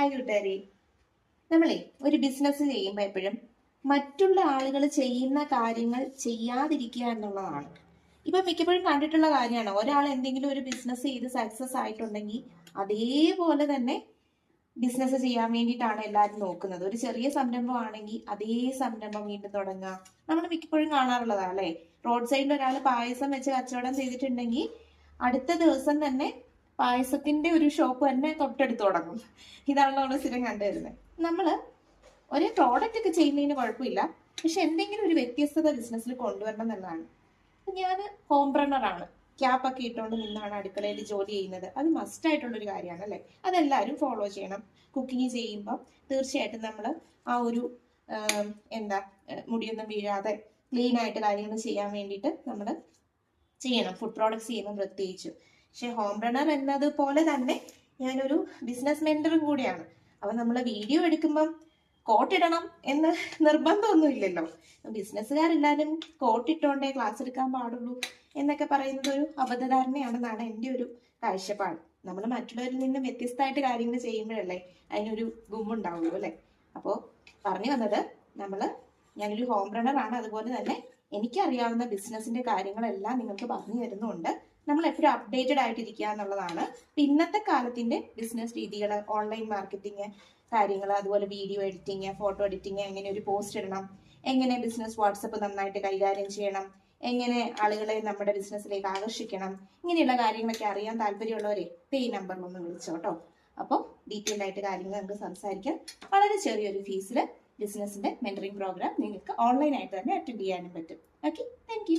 Hi കൂട്ടുകാരി. നമ്മളെ ഒരു ബിസിനസ് ചെയ്യുമ്പോൾ എപ്പോഴും മറ്റുള്ള ആളുകൾ ചെയ്യുന്ന കാര്യങ്ങൾ ചെയ്യാതിരിക്കുക എന്നുള്ളതാണ്. ഇപ്പൊ മിക്കപ്പോഴും കണ്ടിട്ടുള്ള കാര്യമാണ്. ഒരാൾ എന്തെങ്കിലും ഒരു ബിസിനസ് ചെയ്ത് സക്സസ് ആയിട്ടുണ്ടെങ്കിൽ അതേപോലെ തന്നെ ബിസിനസ് ചെയ്യാൻ വേണ്ടിയിട്ടാണ് എല്ലാവരും നോക്കുന്നത്. ഒരു ചെറിയ സംരംഭമാണെങ്കിൽ അതേ സംരംഭം വീണ്ടും തുടങ്ങുക നമ്മൾ മിക്കപ്പോഴും കാണാറുള്ളതാണ് അല്ലേ? റോഡ് സൈഡിൽ ഒരാൾ പായസം വെച്ച് കച്ചവടം ചെയ്തിട്ടുണ്ടെങ്കിൽ അടുത്ത ദിവസം തന്നെ പായസത്തിന്റെ ഒരു ഷോപ്പ് തന്നെ തൊട്ടടുത്ത് തുടങ്ങും. ഇതാണ് നമ്മൾ സ്ഥിരം കണ്ടുവരുന്നത്. നമ്മൾ ഒരു പ്രോഡക്റ്റ് ഒക്കെ ചെയ്യുന്നതിന് കുഴപ്പമില്ല. പക്ഷെ എന്തെങ്കിലും ഒരു വ്യത്യസ്തത ബിസിനസ്സിൽ കൊണ്ടുവരണം എന്നുള്ളതാണ്. ഞാൻ ഹോം ആണ്. ക്യാപ്പ് ഒക്കെ ഇട്ടുകൊണ്ട് നിന്നാണ് അടുക്കളയിൽ ജോലി ചെയ്യുന്നത്. അത് മസ്റ്റ് ആയിട്ടുള്ള ഒരു കാര്യമാണ് അല്ലേ? അതെല്ലാവരും ഫോളോ ചെയ്യണം. കുക്കിംഗ് ചെയ്യുമ്പോൾ തീർച്ചയായിട്ടും നമ്മൾ ആ ഒരു എന്താ മുടിയൊന്നും വീഴാതെ ക്ലീൻ ആയിട്ട് കാര്യങ്ങൾ ചെയ്യാൻ വേണ്ടിയിട്ട് നമ്മൾ ചെയ്യണം. ഫുഡ് പ്രോഡക്ട്സ് ചെയ്യുമ്പോൾ പ്രത്യേകിച്ചും. പക്ഷെ ഹോം റണ്ണർ എന്നതുപോലെ തന്നെ ഞാനൊരു ബിസിനസ് മെന്ററും കൂടിയാണ്. അപ്പം നമ്മൾ വീഡിയോ എടുക്കുമ്പം കോട്ടിടണം എന്ന് നിർബന്ധമൊന്നുമില്ലല്ലോ. ബിസിനസ്സുകാരെല്ലാവരും കോട്ടിട്ടോണ്ടേ ക്ലാസ് എടുക്കാൻ പാടുള്ളൂ എന്നൊക്കെ പറയുന്നത് ഒരു അബദ്ധധാരണയാണെന്നാണ് എന്റെ ഒരു കാഴ്ചപ്പാട്. നമ്മൾ മറ്റുള്ളവരിൽ നിന്ന് വ്യത്യസ്തമായിട്ട് കാര്യങ്ങൾ ചെയ്യുമ്പോഴല്ലേ അതിനൊരു ഗുമ്മുണ്ടാവുള്ളൂ അല്ലേ? അപ്പോൾ പറഞ്ഞു വന്നത് നമ്മൾ ഞാനൊരു ഹോം റണ്ണറാണ് അതുപോലെ തന്നെ എനിക്കറിയാവുന്ന ബിസിനസിന്റെ കാര്യങ്ങളെല്ലാം നിങ്ങൾക്ക് പറഞ്ഞു തരുന്നുണ്ട് നമ്മൾ എപ്പോഴും അപ്ഡേറ്റഡ് ആയിട്ടിരിക്കുക എന്നുള്ളതാണ്. ഇപ്പൊ ഇന്നത്തെ കാലത്തിന്റെ ബിസിനസ് രീതികൾ ഓൺലൈൻ മാർക്കറ്റിംഗ് കാര്യങ്ങൾ അതുപോലെ വീഡിയോ എഡിറ്റിംഗ് ഫോട്ടോ എഡിറ്റിംഗ് എങ്ങനെ ഒരു പോസ്റ്റ് ഇടണം എങ്ങനെ ബിസിനസ് വാട്സപ്പ് നന്നായിട്ട് കൈകാര്യം ചെയ്യണം എങ്ങനെ ആളുകളെ നമ്മുടെ ബിസിനസ്സിലേക്ക് ആകർഷിക്കണം ഇങ്ങനെയുള്ള കാര്യങ്ങളൊക്കെ അറിയാൻ താല്പര്യമുള്ളവരെ ഈ നമ്പറിൽ ഒന്ന് വിളിച്ചോട്ടോ അപ്പോൾ ഡീറ്റെയിൽഡ് ആയിട്ട് കാര്യങ്ങൾ നമുക്ക് സംസാരിക്കാം. വളരെ ചെറിയൊരു ഫീസിൽ ബിസിനസിന്റെ മെന്ററിംഗ് പ്രോഗ്രാം നിങ്ങൾക്ക് ഓൺലൈനായിട്ട് തന്നെ അറ്റൻഡ് ചെയ്യാനും പറ്റും. Okay thank